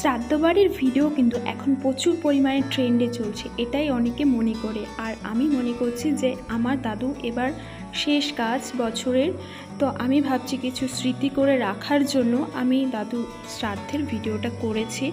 শ্রাদ্ধ বাড়ির ভিডিও কিন্তু এখন প্রচুর পরিমাণে ট্রেন্ডে চলছে, এটাই অনেকে মনে করে। আর আমি মনে করছি যে আমার দাদু এবার শেষ কাজ বছরের। তো আমি ভাবছি কিছু স্মৃতি করে রাখার জন্য আমি দাদু শ্রাদ্ধের ভিডিওটা করেছি।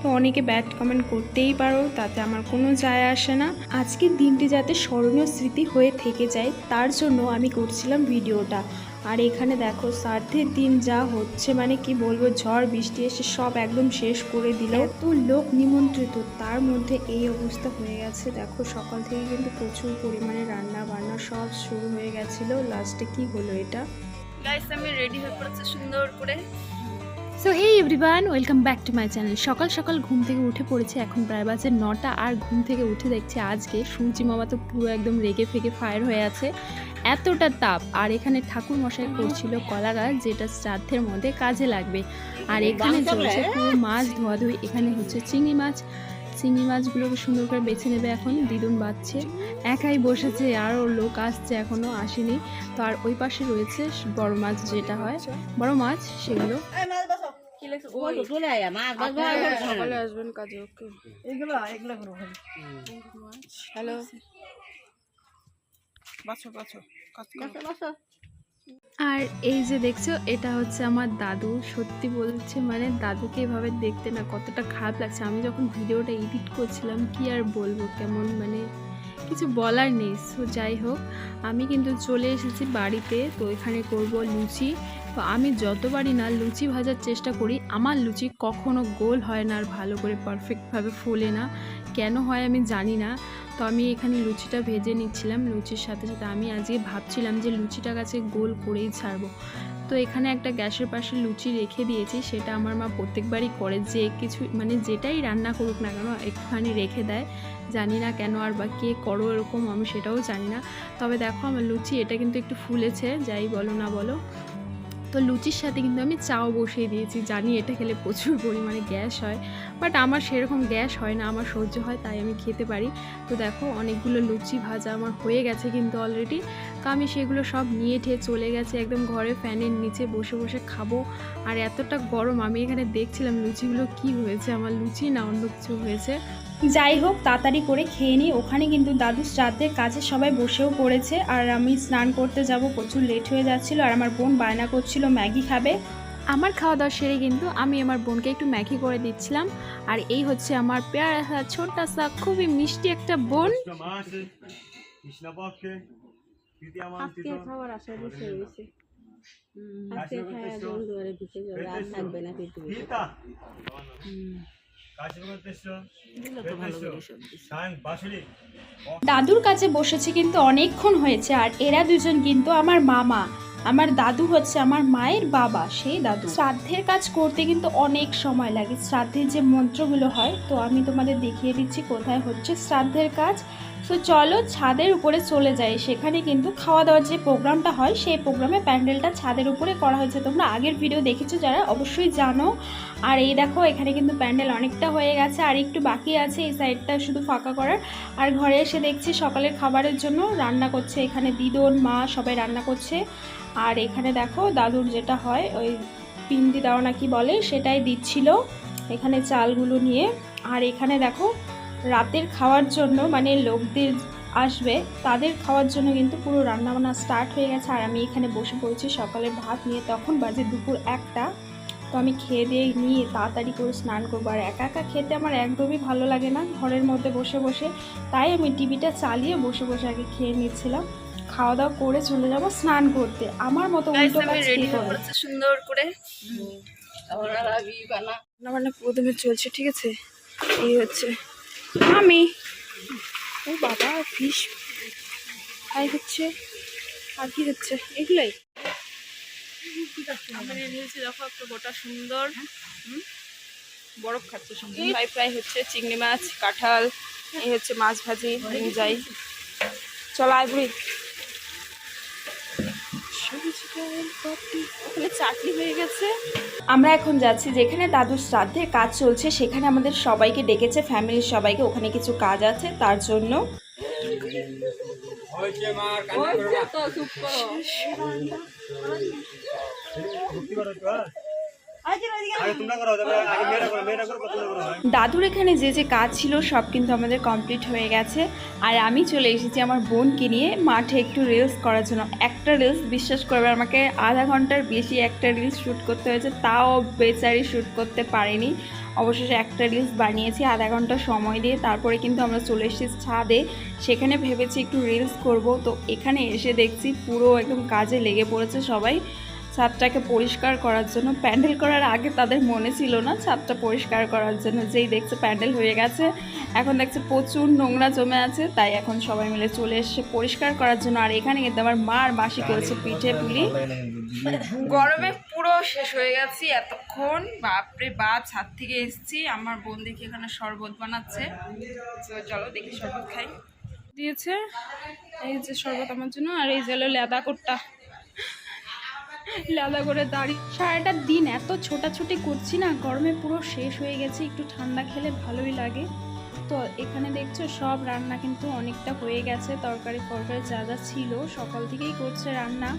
তো অনেকে ব্যাড কমেন্ট করতেই পারো, তাতে আমার কোনো যায় আসে না। আজকের দিনটি যাতে স্মরণীয় স্মৃতি হয়ে থেকে যায়, তার জন্য আমি করছিলাম ভিডিওটা। আর এখানে দেখো শ্রাদ্ধের দিন যা হচ্ছে মানে কি বলব ঝড় বৃষ্টি এসে সব একদম শেষ করে দিল। এত লোক নিমন্ত্রিত তার মধ্যে এই অবস্থা হয়ে গেছে। দেখো সকাল থেকে কিন্তু প্রচুর পরিমাণে রান্না বান্না সব শুরু হয়ে গেছিল। লাস্টে কি হলো এটা? গাইস আমি রেডি হয়ে পড়েছি সুন্দর করে। সো এই everyone welcome back to my channel সকাল সকাল ঘুম থেকে উঠে পড়েছে। এখন প্রায় বাজে নটা আর ঘুম থেকে উঠে দেখছি আজকে সূর্যি মামা তো পুরো একদম রেগে ফেগে ফায়ার হয়ে আছে। এতটা তাপ। আর এখানে ঠাকুর মশাই করছিল কলা গাছ যেটা শ্রাদ্ধের মধ্যে কাজে লাগবে। আর এখানে চলছে পুরো মাছ ধোয়াধুয়ি এখানে হচ্ছে চিংড়ি মাছ। চিংড়ি মাছগুলোকে সুন্দর করে বেছে নেবে এখন দিদুন বাচ্ছে একাই বসেছে আরও লোক আসছে এখনও আসেনি। তো আর ওই পাশে রয়েছে বড় মাছ যেটা হয়। বড় মাছ সেগুলো। হ্যাঁ, সকালে আসবেন কাজে ওকে। এগুলো এগুলো হ্যালো। বাছো বাছো কাজ আর এই যে দেখছ এটা হচ্ছে আমার দাদু। সত্যি বলছে মানে দাদুকে এভাবে দেখতে না কতটা খারাপ লাগছে। আমি যখন ভিডিওটা এডিট করছিলাম কি আর বলব কেমন মানে কিছু বলার নেই। সো যাই হোক আমি কিন্তু চলে এসেছি বাড়িতে তো এখানে করব লুচি। তো আমি যতবারই না লুচি ভাজার চেষ্টা করি আমার লুচি কখনো গোল হয় না আর ভালো করে পারফেক্টভাবে ফোলে না। কেন হয় আমি জানি না। তো আমি এখানে লুচিটা ভেজে নিচ্ছিলাম, লুচির সাথে সাথে আমি আজকে ভাবছিলাম যে লুচিটা কাছে গোল করেই ছাড়বো। তো এখানে একটা গ্যাসের পাশে লুচি রেখে দিয়েছি, সেটা আমার মা প্রত্যেকবারই করে। যে কিছু মানে যেটাই রান্না করুক না কেন, একটুখানি রেখে দেয়। জানি না কেন আর বা কে করো এরকম, আমি সেটাও জানি না। তবে দেখো আমার লুচি, এটা কিন্তু একটু ফুলেছে, যাই বলো না বলো। তো লুচির সাথে কিন্তু আমি চাও বসিয়ে দিয়েছি। জানি এটা খেলে প্রচুর পরিমাণে গ্যাস হয় বাট আমার সেরকম গ্যাস হয় না, আমার সহ্য হয় তাই আমি খেতে পারি। তো দেখো অনেকগুলো লুচি ভাজা আমার হয়ে গেছে কিন্তু অলরেডি তো আমি সেগুলো সব নিয়ে ঠেয়ে চলে গেছে, একদম ঘরে ফ্যানের নিচে বসে বসে খাব। আর এতটা গরম, আমি এখানে দেখছিলাম লুচিগুলো কি হয়েছে, আমার লুচি না অন্য কিছু হয়েছে। যাই হোক তাড়াতাড়ি করে খেয়ে নিই। ওখানে কিন্তু দাদু শ্রাদ্ধের কাজে সবাই বসেও পড়েছে। আর আমি স্নান করতে যাব প্রচুর লেট হয়ে যাচ্ছিল। আর আমার বোন বায়না করছিল ম্যাগি খাবে? আমার খাওয়া দাওয়া সেরে কিন্তু আমি আমার বোনকে একটু ম্যাগি করে দিচ্ছিলাম। আর এই হচ্ছে আমার পেয়ারা ছোট্টা সা খুবই মিষ্টি একটা বোন। খাবার আশা বসে রয়েছে আজকে করতেছো? বন্ধু আরে দিতে যাবে আর থাকবে না পৃথিবীতে। দাদুর কাছে বসেছি কিন্তু অনেকক্ষণ হয়েছে, আর এরা দুজন কিন্তু আমার মামা। আমার দাদু হচ্ছে আমার মায়ের বাবা, সেই দাদু। শ্রাদ্ধের কাজ করতে কিন্তু অনেক সময় লাগে। শ্রাদ্ধের যে মন্ত্রগুলো হয়, তো আমি তোমাদের দেখিয়ে দিচ্ছি কোথায় হচ্ছে শ্রাদ্ধের কাজ। তো চলো ছাদের উপরে চলে যাই। সেখানে কিন্তু খাওয়া দাওয়ার যে প্রোগ্রামটা হয়, সেই প্রোগ্রামে প্যান্ডেলটা ছাদের উপরে করা হয়েছে। তোমরা আগের ভিডিও দেখেছ যারা, অবশ্যই জানো। আর এই দেখো, এখানে কিন্তু প্যান্ডেল অনেকটা হয়ে গেছে। আর একটু বাকি আছে, এই সাইডটা শুধু ফাঁকা করার। আর ঘরে এসে দেখছি সকালের খাবারের জন্য রান্না করছে। এখানে দিদন, মা সবাই রান্না করছে। আর এখানে দেখো, দাদুর যেটা হয়, ওই পিন্দি দাও নাকি বলে, সেটাই দিচ্ছিল। এখানে চালগুলো নিয়ে। আর এখানে দেখো রাতের খাওয়ার জন্য মানে লোকদের আসবে তাদের খাওয়ার জন্য কিন্তু পুরো রান্নাবান্না স্টার্ট হয়ে গেছে। আর আমি এখানে বসে পড়েছি সকালের ভাত নিয়ে তখন বাজে দুপুর একটা। তো আমি খেয়ে দিয়ে নিয়ে তাড়াতাড়ি করে স্নান করব। আর একা একা খেতে আমার একদমই ভালো লাগে না ঘরের মধ্যে বসে বসে। তাই আমি টিভিটা চালিয়ে বসে বসে আগে খেয়ে নিচ্ছিলাম। খাওয়া দাওয়া করে চলে যাব স্নান করতে। আমার মতো উল্টো সুন্দর করে। রান্না বান্না প্রথমে চলছে ঠিক আছে? এই হচ্ছে। আমি। ও বাবা ফিস। ফ্রাই হচ্ছে আর কি হচ্ছে? এগুলাই। নিয়েছি দেখো একটা গোটা সুন্দর। বরফ খাচ্ছে সুন্দর। ফ্রাই ফ্রাই হচ্ছে চিংড়ি মাছ কাঁঠাল এই হচ্ছে মাছ ভাজি নিয়ে যাই। চল আয় বুড়ি। ওখানে চাটনি হয়ে গেছে। আমরা এখন যাচ্ছি যেখানে দাদুর শ্রাদ্ধের কাজ চলছে সেখানে আমাদের সবাইকে ডেকেছে ফ্যামিলির সবাইকে। ওখানে কিছু কাজ আছে তার জন্য। হয়েছে মার কান্না করো না তো দাদুর এখানে যে যে কাজ ছিল, সব কিন্তু আমাদের কমপ্লিট হয়ে গেছে। আর আমি চলে এসেছি আমার বোনকে নিয়ে মাঠে একটু রিলস করার জন্য। একটা রিলস বিশ্বাস করবে, আমাকে আধা ঘণ্টার বেশি একটা রিলস শ্যুট করতে হয়েছে, তাও বেচারি শ্যুট করতে পারিনি। অবশেষে একটা রিলস বানিয়েছি, আধা ঘণ্টা সময় দিয়ে। তারপরে কিন্তু আমরা চলে এসেছি ছাদে। সেখানে ভেবেছি একটু রিলস করব। তো এখানে এসে দেখছি পুরো একদম কাজে লেগে পড়েছে সবাই। ছাদটাকে পরিষ্কার করার জন্য, প্যান্ডেল করার আগে তাদের মনে ছিল না ছাদটা পরিষ্কার করার জন্য, যেই দেখছে প্যান্ডেল হয়ে গেছে। এখন দেখছে প্রচুর নোংরা জমে আছে, তাই এখন সবাই মিলে চলে এসছে পরিষ্কার করার জন্য। আর এখানে কিন্তু আমার মা আর মাসি করেছে পিঠে পুলি। গরমে পুরো শেষ হয়ে গেছি এতক্ষণ। বাপরে বাপ, ছাদ থেকে এসেছি। আমার বোন দেখি এখানে শরবত বানাচ্ছে। চলো দেখি শরবত খাই। দিয়েছে এই যে শরবত আমার জন্য, আর এই যে হলো লেদা কোটটা। লাদা করে দাঁড়িয়ে সারাটা দিন এত ছোটাছুটি করছি না গরমে পুরো শেষ হয়ে গেছে একটু ঠান্ডা খেলে ভালোই লাগে। তো এখানে দেখছ সব রান্না কিন্তু অনেকটা হয়ে গেছে তরকারি ফরকারি যা যা ছিল সকাল থেকেই করছে রান্না।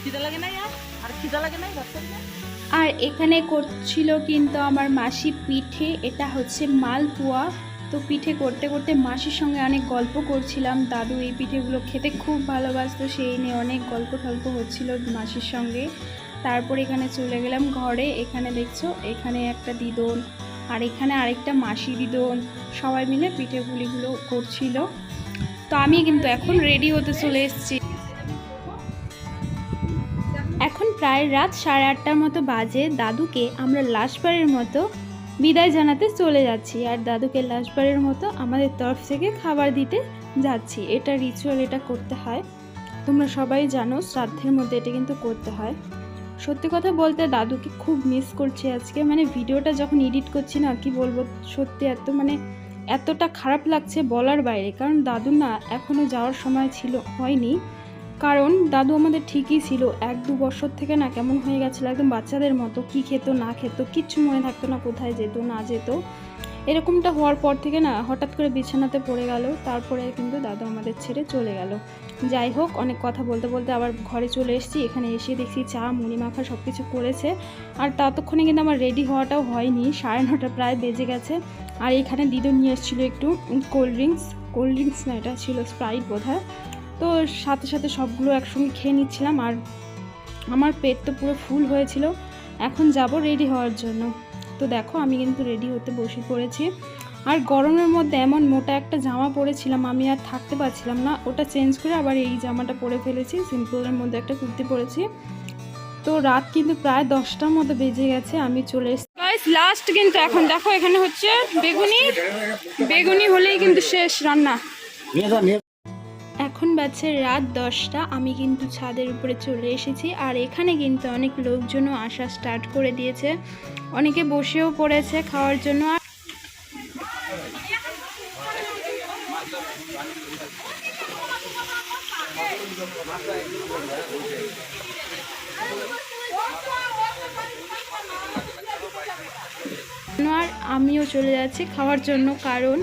খিদা লাগে না আর? আর খিদা লাগে না? আর এখানে করছিল কিন্তু আমার মাসি পিঠে এটা হচ্ছে মালপোয়া। তো পিঠে করতে করতে মাসির সঙ্গে অনেক গল্প করছিলাম। দাদু এই পিঠেগুলো খেতে খুব ভালোবাসতো, সেই নিয়ে অনেক গল্প টল্প হচ্ছিল মাসির সঙ্গে। তারপর এখানে চলে গেলাম ঘরে। এখানে দেখছ, এখানে একটা দিদন, আর এখানে আরেকটা মাসি দিদন। সবাই মিলে পিঠেগুলিগুলো করছিল। তো আমি কিন্তু এখন রেডি হতে চলে এসেছি। এখন প্রায় রাত সাড়ে আটটার মতো বাজে। দাদুকে আমরা লাশবারের মতো বিদায় জানাতে চলে যাচ্ছি। আর দাদুকে লাশবারের মতো আমাদের তরফ থেকে খাবার দিতে যাচ্ছি। এটা রিচুয়াল এটা করতে হয়। তোমরা সবাই জানো, শ্রাদ্ধের মধ্যে এটা কিন্তু করতে হয়। সত্যি কথা বলতে দাদুকে খুব মিস করছি আজকে। মানে ভিডিওটা যখন এডিট করছি না, কি বলব? সত্যি এত মানে এতটা খারাপ লাগছে বলার বাইরে। কারণ দাদু না এখনও যাওয়ার সময় ছিল, হয়নি। কারণ দাদু আমাদের ঠিকই ছিল। এক দু বছর থেকে না কেমন হয়ে গেছিল, একদম বাচ্চাদের মতো। কি খেত, না খেত, কিচ্ছু মনে থাকতো না কোথায় যেত, না যেত। এরকমটা হওয়ার পর থেকে না হঠাৎ করে বিছানাতে পড়ে গেল। তারপরে কিন্তু দাদু আমাদের ছেড়ে চলে গেল। যাই হোক, অনেক কথা বলতে বলতে আবার ঘরে চলে এসেছি। এখানে এসে দেখছি চা, মুড়ি মাখা সব কিছু করেছে। আর ততক্ষণে কিন্তু আমার রেডি হওয়াটাও হয়নি। সাড়ে নটা প্রায় বেজে গেছে। আর এখানে দিদুন নিয়ে এসেছিল একটু কোল্ড ড্রিঙ্কস কোল্ড ড্রিঙ্কস না, এটা ছিল স্প্রাইট বোধ হয় তো সাথে সাথে সবগুলো একসঙ্গে খেয়ে নিচ্ছিলাম আর আমার পেট তো পুরো ফুল হয়েছিল। এখন যাব রেডি হওয়ার জন্য। তো দেখো, আমি কিন্তু রেডি হতে বসে পড়েছি। আর গরমের মধ্যে এমন মোটা একটা জামা পরেছিলাম, আমি আর থাকতে পারছিলাম না। ওটা চেঞ্জ করে আবার এই জামাটা পরে ফেলেছি। সিম্পলের মধ্যে একটা কুর্তি পরেছি। তো রাত কিন্তু প্রায় দশটার মতো বেজে গেছে, আমি চলে এসেছি। লাস্ট কিন্তু এখন দেখো, এখানে হচ্ছে বেগুনি। বেগুনি হলেই কিন্তু শেষ রান্না। এখন বাজছে রাত দশটা, আমি কিন্তু ছাদের উপরে চলে এসেছি আর এখানে কিন্তু অনেক লোকজনও আসা স্টার্ট করে দিয়েছে। অনেকে বসেও পড়েছে খাওয়ার জন্য আর আর আমিও চলে যাচ্ছি খাওয়ার জন্য কারণ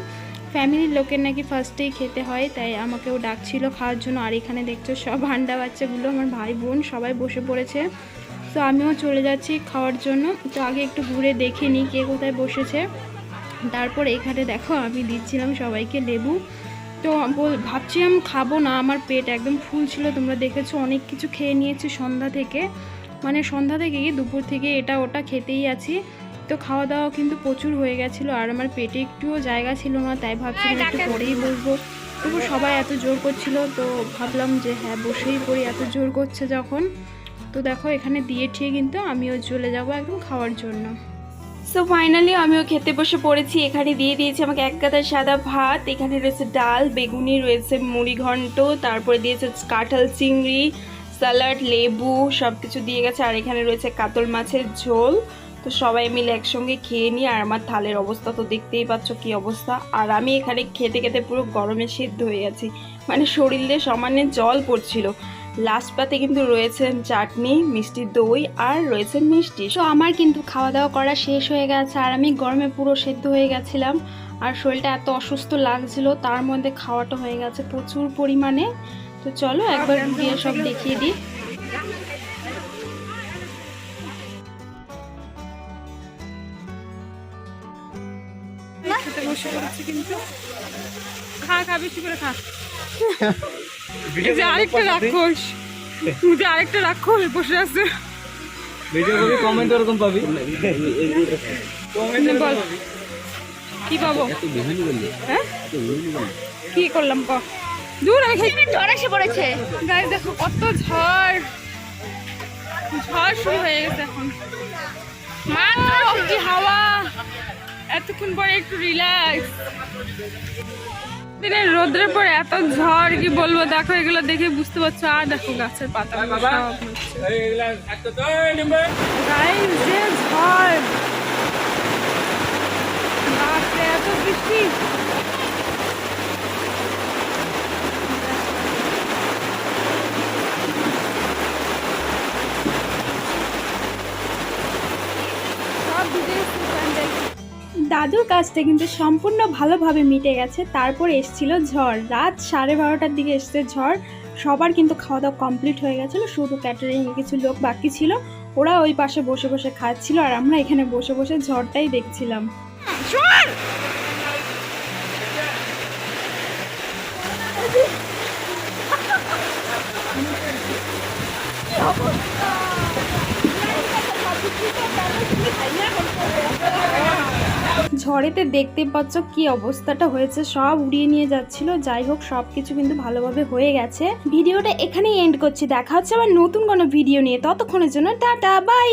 ফ্যামিলির লোকের নাকি ফার্স্টেই খেতে হয়, তাই আমাকেও ডাকছিল খাওয়ার জন্য। আর এখানে দেখছ সব হান্ডা বাচ্চাগুলো, আমার ভাই বোন সবাই বসে পড়েছে। তো আমিও চলে যাচ্ছি খাওয়ার জন্য। তো আগে একটু ঘুরে দেখে নিই কে কোথায় বসেছে। তারপর এখানে দেখো আমি দিচ্ছিলাম সবাইকে লেবু। তো ভাবছিলাম খাব না, আমার পেট একদম ফুল ছিল, তোমরা দেখেছ, অনেক কিছু খেয়ে নিয়েছি সন্ধ্যা থেকে। মানে সন্ধ্যা থেকে দুপুর থেকে এটা ওটা খেতেই আছি। তো খাওয়া দাওয়া কিন্তু প্রচুর হয়ে গেছিল আর আমার পেটে একটুও জায়গা ছিল না তাই ভাবছিলাম একটু পরেই বসবো। তবু সবাই এত জোর করছিল তো ভাবলাম যে হ্যাঁ বসেই পড়ি এত জোর করছে যখন। তো দেখো এখানে দিয়ে ঠিয়ে কিন্তু আমিও চলে যাব একদম খাওয়ার জন্য। সো ফাইনালি আমিও খেতে বসে পড়েছি এখানে দিয়ে দিয়েছি আমাকে এক গাদার সাদা ভাত এখানে রয়েছে ডাল বেগুনি রয়েছে মুড়ি ঘন্ট তারপরে দিয়েছে কাঁঠাল চিংড়ি স্যালাড লেবু সব কিছু দিয়ে গেছে আর এখানে রয়েছে কাতল মাছের ঝোল। তো সবাই মিলে একসঙ্গে খেয়ে নিই আর আমার থালের অবস্থা তো দেখতেই পাচ্ছ কি অবস্থা। আর আমি এখানে খেতে খেতে পুরো গরমে সিদ্ধ হয়ে গেছি মানে শরীরে সমানে জল পড়ছিল। লাস্ট পাতে কিন্তু রয়েছেন চাটনি, মিষ্টি দই আর রয়েছে মিষ্টি। তো আমার কিন্তু খাওয়া দাওয়া করা শেষ হয়ে গেছে আর আমি গরমে পুরো সেদ্ধ হয়ে গেছিলাম। আর শরীরটা এত অসুস্থ লাগছিল, তার মধ্যে খাওয়াটা হয়ে গেছে প্রচুর পরিমাণে। তো চলো একবার গিয়ে সব দেখিয়ে দিই। খা খা বেশি করে খা। যে আরেকটা রাক্ষস। তুই যে আরেকটা রাক্ষস বসে আছে। ভিডিও কবি কমেন্ট ওরকম পাবি? বল কি পাবো? হ্যাঁ? কি করলাম ক? দূর আমি ঝড় এসে পড়েছে। গাইস দেখো কত ঝড়। ঝড় শুরু হয়ে গেছে এখন। মাত্র কি হাওয়া। এতক্ষণ পরে একটু রিল্যাক্স দিনের রোদ্রের পরে এত ঝড় কি বলব? দেখো এগুলো দেখে বুঝতে পারছ। আর দেখো গাছের পাতা যে ঝড়! এত বৃষ্টি! সব ভিজে। দাদুর কাজটা কিন্তু সম্পূর্ণ ভালোভাবে মিটে গেছে। তারপর এসছিল ঝড়। রাত সাড়ে বারোটার দিকে এসছে ঝড়। সবার কিন্তু খাওয়া দাওয়া কমপ্লিট হয়ে গেছিল। শুধু ক্যাটারিং কিছু লোক বাকি ছিল। ওরা ওই পাশে বসে বসে খাচ্ছিল আর আমরা এখানে বসে বসে ঝড়টাই দেখছিলাম। ঝড়েতে দেখতে পাচ্ছ কি অবস্থাটা হয়েছে, সব উড়িয়ে নিয়ে যাচ্ছিল। যাই হোক সব কিছু কিন্তু ভালোভাবে হয়ে গেছে। ভিডিওটা এখানেই এন্ড করছি। দেখা হচ্ছে আবার নতুন কোনো ভিডিও নিয়ে। ততক্ষণের জন্য টাটা বাই